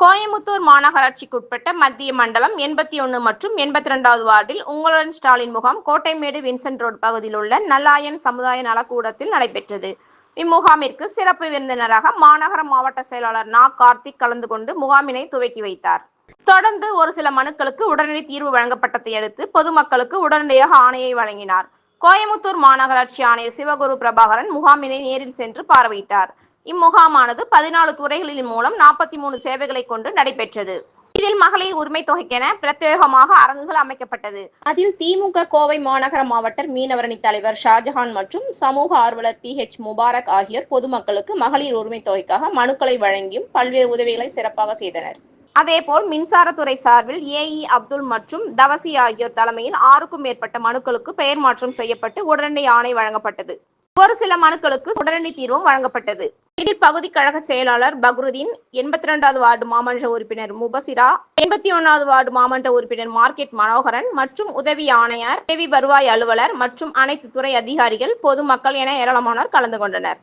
கோயமுத்தூர் மாநகராட்சிக்குட்பட்ட மத்திய மண்டலம் எண்பத்தி ஒன்று மற்றும் எண்பத்தி ரெண்டாவது வார்டில் உங்களுடன் ஸ்டாலின் முகாம் கோட்டைமேடு வின்சென்ட் ரோடு பகுதியில் உள்ள நல்லாயன் சமுதாய நலக்கூடத்தில் நடைபெற்றது. இம்முகாமிற்கு சிறப்பு விருந்தினராக மாநகர மாவட்ட செயலாளர் நா. கார்த்திக் கலந்து கொண்டு முகாமினை துவக்கி வைத்தார். தொடர்ந்து ஒரு சில மனுக்களுக்கு உடனடி தீர்வு வழங்கப்பட்டதை அடுத்து பொதுமக்களுக்கு உடனடியாக ஆணையை வழங்கினார். கோயமுத்தூர் மாநகராட்சி ஆணையர் சிவகுரு பிரபாகரன் முகாமினை நேரில் சென்று பார்வையிட்டார். இம்முகாமானது பதினாலு துறைகளின் மூலம் நாற்பத்தி மூணு சேவைகளை கொண்டு நடைபெற்றது. இதில் மகளிர் உரிமை தொகைக்கென பிரத்யேகமாக அரங்குகள் அமைக்கப்பட்டது. அதில் திமுக கோவை மாநகர மாவட்ட மீனவரணி தலைவர் ஷாஜஹான் மற்றும் சமூக ஆர்வலர் பி ஹெச் முபாரக் ஆகியோர் பொதுமக்களுக்கு மகளிர் உரிமை தொகைக்காக மனுக்களை வழங்கியும் பல்வேறு உதவிகளை சிறப்பாக செய்தனர். அதேபோல் மின்சாரத்துறை சார்பில் ஏஇ அப்துல் மற்றும் தவசி ஆகியோர் தலைமையில் ஆறுக்கும் மேற்பட்ட மனுக்களுக்கு பெயர் மாற்றம் செய்யப்பட்டு உடனடி ஆணை வழங்கப்பட்டது. ஒரு சில மனுக்களுக்கு உடனடி தீர்வும் வழங்கப்பட்டது. இதில் பகுதி கழக செயலாளர் பக்ருதீன் எண்பத்தி ரெண்டாவது வார்டு மாமன்ற உறுப்பினர் முபசிரா எண்பத்தி ஒன்னாவது வார்டு மாமன்ற உறுப்பினர் மார்க்கெட் மனோகரன் மற்றும் உதவி ஆணையர் தேவி வருவாய் அலுவலர் மற்றும் அனைத்து துறை அதிகாரிகள் பொதுமக்கள் என ஏராளமானோர் கலந்து கொண்டனர்.